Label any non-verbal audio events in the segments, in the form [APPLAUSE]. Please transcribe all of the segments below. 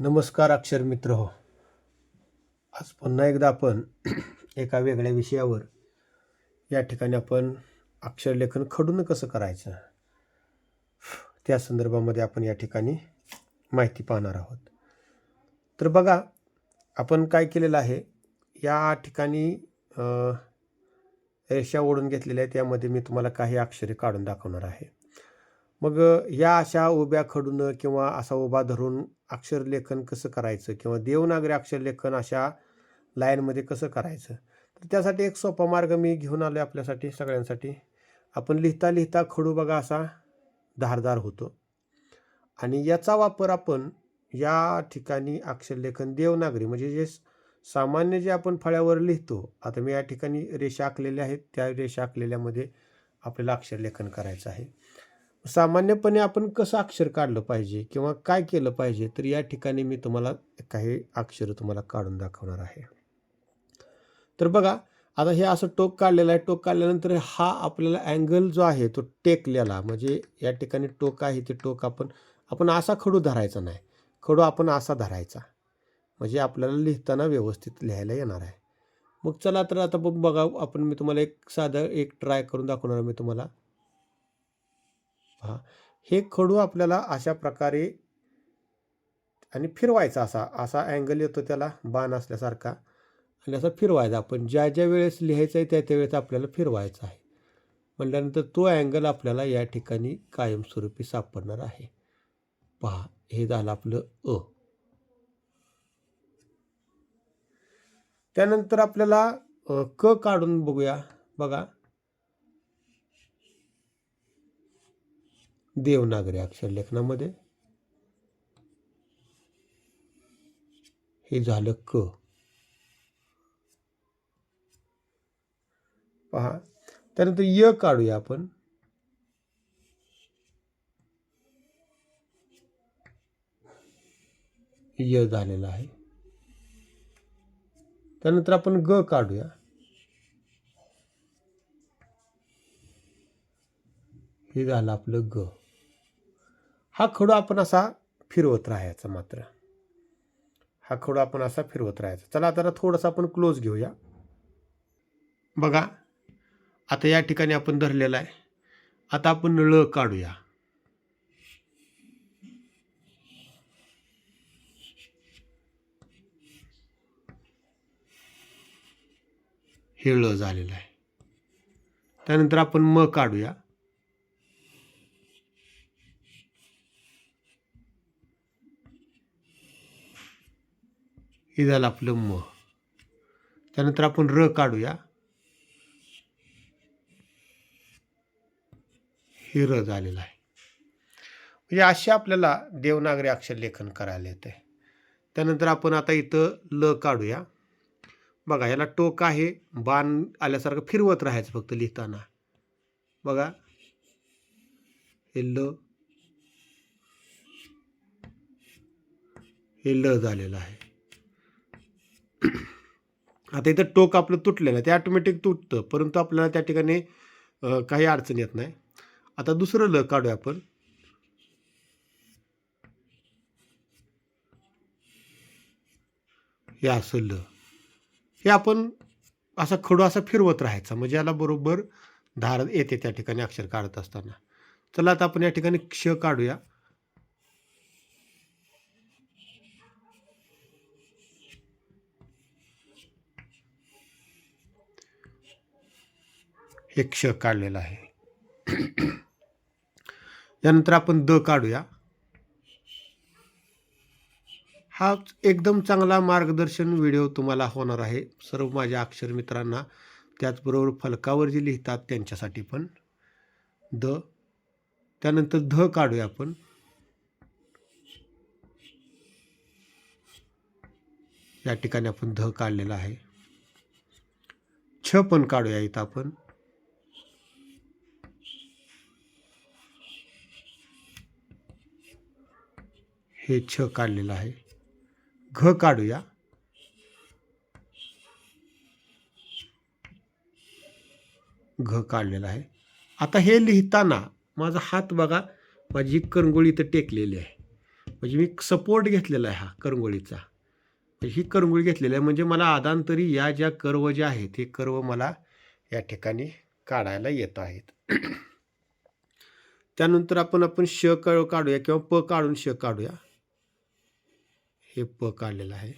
नमस्कार अक्षर मित्र हो. आज पुन्हा एकदा आपण [CLEARS THROAT] एका वेगळ्या विषयावर या ठिकाणी आपण अक्षरलेखन खडून कसं करायचं? त्या संदर्भामध्ये आपण या ठिकाणी माहिती पाहणार आहोत. तर बघा आपण काय केलेलं आहे? या ठिकाणी रेषा ओढून घेतलेल्या आहेत. त्यामध्ये मी तुम्हाला काही अक्षरे काढून दाखवणार आहे. मग या अशा उभ्या खडून किंवा असा उभा धरून अक्षरलेखन कसं करायचं? किंवा देवनागरी अक्षरलेखन अशा लाईनमध्ये कसं करायचं? तर त्यासाठी एक सोपा मार्ग मी घेऊन आलो आहे आपल्यासाठी सगळ्यांसाठी. आपण लिहिता लिहिता खडू बघा असा धारदार होतो. आणि याचा वापर आपण या ठिकाणी अक्षरलेखन देवनागरी म्हणजे जे सामान्य जे आपण फळ्यावर लिहितो आता मी या ठिकाणी रेषा आखलेल्या आहेत. त्या रेषा आखलेल्यामध्ये आपल्याला अक्षरलेखन करायचं आहे. सामान्यपणे आपण कसं अक्षर काढलं पाहिजे किंवा काय केलं पाहिजे तर या ठिकाणी मी तुम्हाला काही अक्षर तुम्हाला काढून दाखवणार आहे. तर बघा आता हे असं टोक काढलेलं आहे. टोक काढल्यानंतर हा आपल्याला अँगल जो आहे तो टेकलेला म्हणजे या ठिकाणी टोक आहे ते टोक आपण आपण असा खडू धरायचा नाही. खडू आपण असा धरायचा म्हणजे आपल्याला लिहिताना व्यवस्थित लिहायला येणार आहे. मग चला तर आता बघ बघा आपण मी तुम्हाला एक साधं एक ट्राय करून दाखवणार आहे मी तुम्हाला. हां. हे खडू आपल्याला अशा प्रकारे आणि फिरवायचा असा असा अँगल येतो त्याला बाण असल्यासारखा. आणि असा फिरवायचा आपण. ज्या ज्या वेळेस लिहायचं आहे त्या त्या वेळेस आपल्याला फिरवायचा आहे. म्हटल्यानंतर तो अँगल आपल्याला या ठिकाणी कायमस्वरूपी सापडणार आहे. पहा हे झालं आपलं अ. त्यानंतर आपल्याला क काढून बघूया. बघा. देवनागरी अक्षर लेखनामध्ये. हे झालं क. पहा त्यानंतर य काढूया आपण. य झालेला आहे. त्यानंतर आपण ग काढूया. हे झालं आपलं ग. हा खडू आपण असा फिरवत राहायचा मात्र. हा खडू आपण असा फिरवत राहायचा. चला आता थोडंसं आपण क्लोज घेऊया. बघा आता या ठिकाणी आपण धरलेला आहे. आता आपण ळ काढूया. हे ळ झालेलं आहे. त्यानंतर आपण म काढूया. हे झालं आपलं म. त्यानंतर आपण र काढूया. हे र झालेलं आहे. म्हणजे असे आपल्याला देवनागरी अक्षर लेखन करायला येते त्यानंतर आपण आता इथं ल काढूया. बघा याला टोक आहे. बाण आल्यासारखं फिरवत राहायचं फक्त लिहिताना. बघा. हे ल. हे ल झालेलं आहे. [CLEARS THROAT] आता इथं टोक आपलं तुटलेलं आहे ते ऑटोमॅटिक तुटतं परंतु आपल्याला त्या ठिकाणी काही अडचण येत नाही. आता दुसरं ल काढूया आपण. हे असं ल. हे आपण असा खडू असा फिरवत राहायचा म्हणजे याला बरोबर धार येते त्या ठिकाणी अक्षर काढत असताना. चला आता आपण या ठिकाणी क्ष काढूया. हे क्ष काढलेलं आहे. यानंतर आपण द काढूया. हा एकदम चांगला मार्गदर्शन व्हिडिओ तुम्हाला होणार आहे. सर्व माझ्या अक्षर मित्रांना. त्याचबरोबर फलकावर जे लिहितात त्यांच्यासाठी पण. द. त्यानंतर ध काढूया आपण. या ठिकाणी आपण ध काढलेला आहे. छ पण काढूया इथं आपण. हे छ काढलेलं आहे. घ काढूया. घ काढलेला आहे. आता हे लिहिताना माझा हात बघा माझी करंगोळी इथं टेकलेली आहे. म्हणजे मी सपोर्ट घेतलेला आहे हा करंगोळीचा. म्हणजे ही करंगोळी घेतलेली आहे. म्हणजे मला आदांतरी या ज्या कर्व ज्या आहेत हे कर्व मला या ठिकाणी काढायला येत आहेत. [CLEARS THROAT] त्यानंतर आपण आपण श काढूया किंवा प काढून श काढूया. हे प काढलेलं आहे.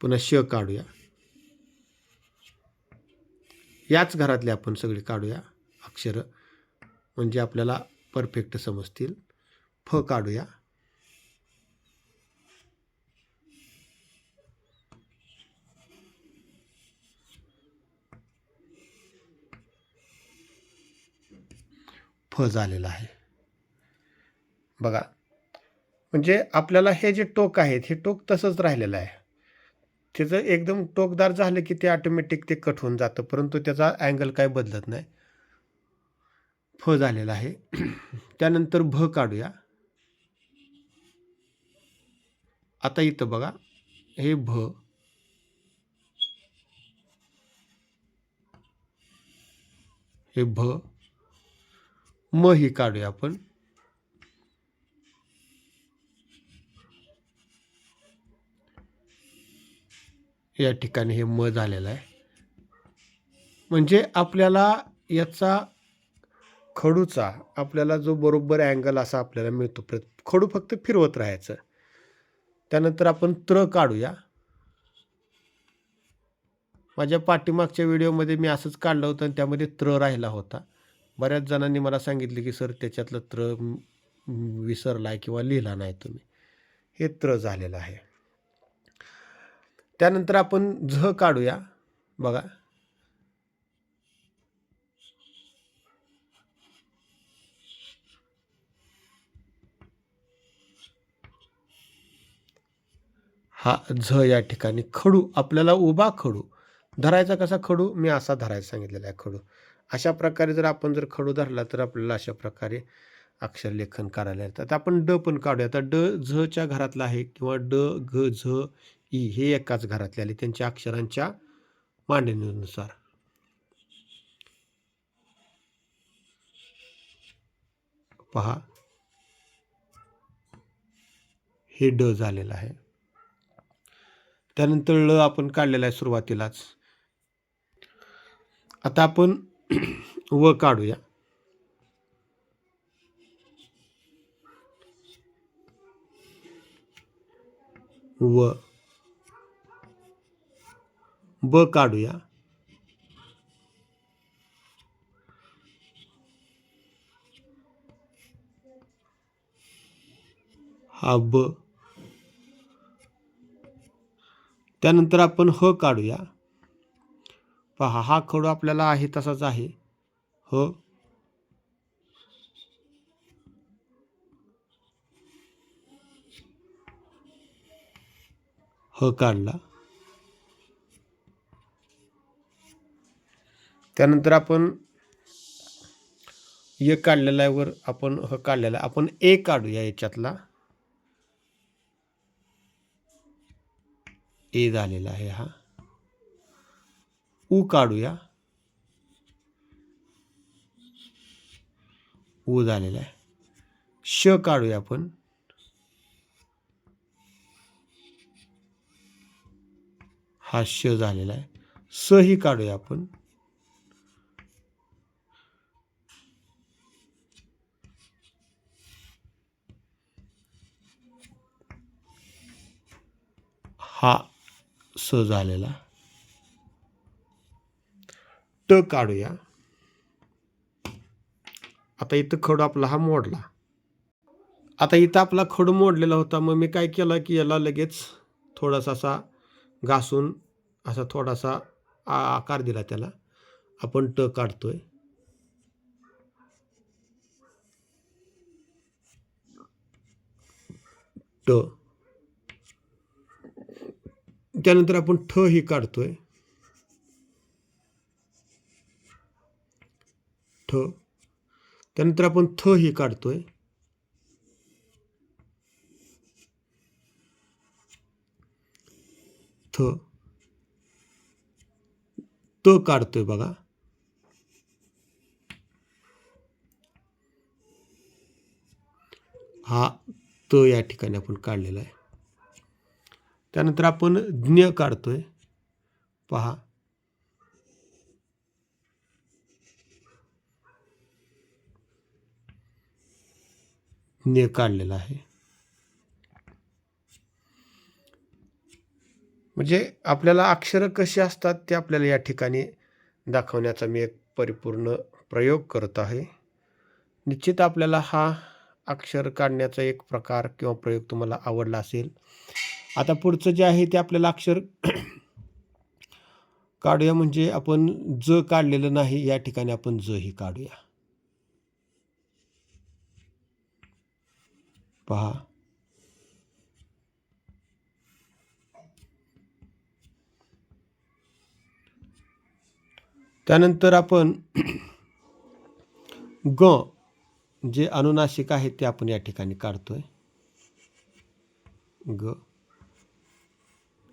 पुन्हा श काढूया. याच घरातले आपण सगळे काढूया अक्षरं. म्हणजे आपल्याला परफेक्ट समजतील. फ काढूया. फ झालेला आहे. बघा. म्हणजे आपल्याला हे जे टोक आहेत हे टोक तसंच राहिलेलं आहे. त्याचं एकदम टोकदार झालं की ते ऑटोमॅटिक ते कट होऊन जातं परंतु त्याचा अँगल काय बदलत नाही. फ झालेला आहे. [CLEARS THROAT] त्यानंतर भ काढूया. आता इथं बघा हे भ. हे भ. म ही काढूया आपण. या ठिकाणी हे म झालेलं आहे. म्हणजे आपल्याला याचा खडूचा आपल्याला जो बरोबर अँगल असा आपल्याला मिळतो प्र खडू फक्त फिरवत राहायचं. त्यानंतर आपण त्र काढूया. माझ्या पाठीमागच्या व्हिडिओमध्ये मी असंच काढलं होतं आणि त्यामध्ये त्र राहिला होता. बऱ्याच जणांनी मला सांगितले की सर त्याच्यातलं त्र विसरला आहे किंवा लिहिला नाही तुम्ही. हे त्र झालेलं आहे. त्यानंतर आपण झ काढूया. बघा. हा झ या ठिकाणी खडू आपल्याला उभा खडू. धरायचा कसा खडू? मी असा धरायचा सांगितलेला आहे खडू. अशा प्रकारे जर आपण जर खडू धरला तर आपल्याला अशा प्रकारे अक्षरलेखन करायला येतात आपण ड पण काढूया. आता ड झच्या घरातला आहे किंवा ड घ झ ई हे एकाच घरातले आले त्यांच्या अक्षरांच्या मांडणीनुसार. पहा. हे ड झालेलं आहे. त्यानंतर ळ आपण काढलेला आहे सुरुवातीलाच. आता आपण [CLEARS THROAT] व काढूया. व. ब काढूया. हा ब. त्यानंतर आपण ह काढूया. पहा हा खडू आपल्याला आहे तसाच आहे. ह. ह काढला. त्यानंतर आपण य काढलेला आहे वर आपण ह काढलेला आहे. आपण ए काढूया याच्यातला. ए झालेला आहे हा. उ काढूया उ झालेला आहे. श काढूया आपण. हा श झालेला आहे. स ही काढूया आपण. हा स झालेला. ट काढूया. आता इथं खडू आपला हा मोडला. आता इथं आपला खडू मोडलेला होता मग मी काय केलं की याला लगेच थोडासा असा घासून असा थोडासा आ- आकार दिला त्याला. आपण ट काढतोय. ट. त्यानंतर आपण ठ ही काढतोय. ठ. त्यानंतर आपण थ ही काढतोय. थ. त काढतोय बघा. हा त या ठिकाणी आपण काढलेला आहे. त्यानंतर आपण ज्ञ काढतोय. पहा. ज्ञ काढलेला आहे. म्हणजे आपल्याला अक्षरं कशी असतात ते आपल्याला या ठिकाणी दाखवण्याचा मी एक परिपूर्ण प्रयोग करत आहे. निश्चित आपल्याला हा अक्षर काढण्याचा एक प्रकार किंवा प्रयोग तुम्हाला आवडला असेल. आता पुढचं जे आहे ते आपल्याला अक्षर [CLEARS THROAT] काढूया म्हणजे आपण ज काढलेलं नाही या ठिकाणी आपण ज ही काढूया. पहा. त्यानंतर आपण [CLEARS THROAT] ग जे अनुनासिक आहे ते आपण या ठिकाणी काढतोय. ग.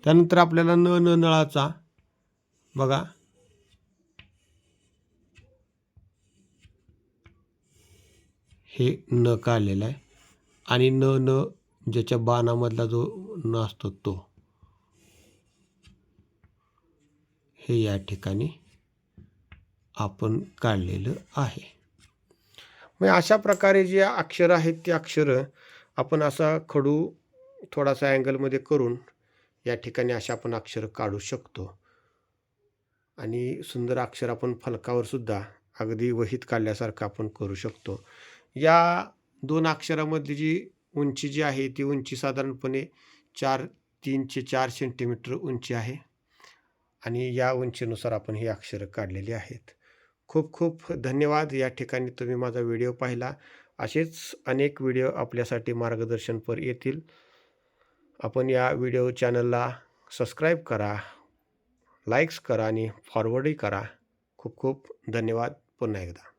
त्यानंतर आपल्याला न न नळाचा. बघा. हे न काढलेलं आहे. आणि न न ज्याच्या बाणामधला जो न असतो तो. हे या ठिकाणी आपण काढलेलं आहे. मग अशा प्रकारे जे अक्षरं आहेत ते अक्षरं आपण असा खडू थोडासा अँगलमध्ये करून या ठिकाणी अशा आपण अक्षर काढू शकतो. आणि सुंदर अक्षर आपण फलकावरसुद्धा अगदी वहीत काढल्यासारखं आपण करू शकतो. या दोन अक्षरामधली जी उंची जी आहे ती उंची साधारणपणे चार तीनशे चार सेंटीमीटर उंची आहे. आणि या उंचीनुसार आपण ही अक्षरं काढलेली आहेत. खूप खूप धन्यवाद. या ठिकाणी तुम्ही माझा व्हिडिओ पाहिला. असेच अनेक व्हिडिओ आपल्यासाठी मार्गदर्शनपर येतील. आपण या व्हिडिओ चॅनलला सबस्क्राईब करा लाईक्स करा आणि फॉरवर्डही करा. खूप खूप धन्यवाद पुन्हा एकदा.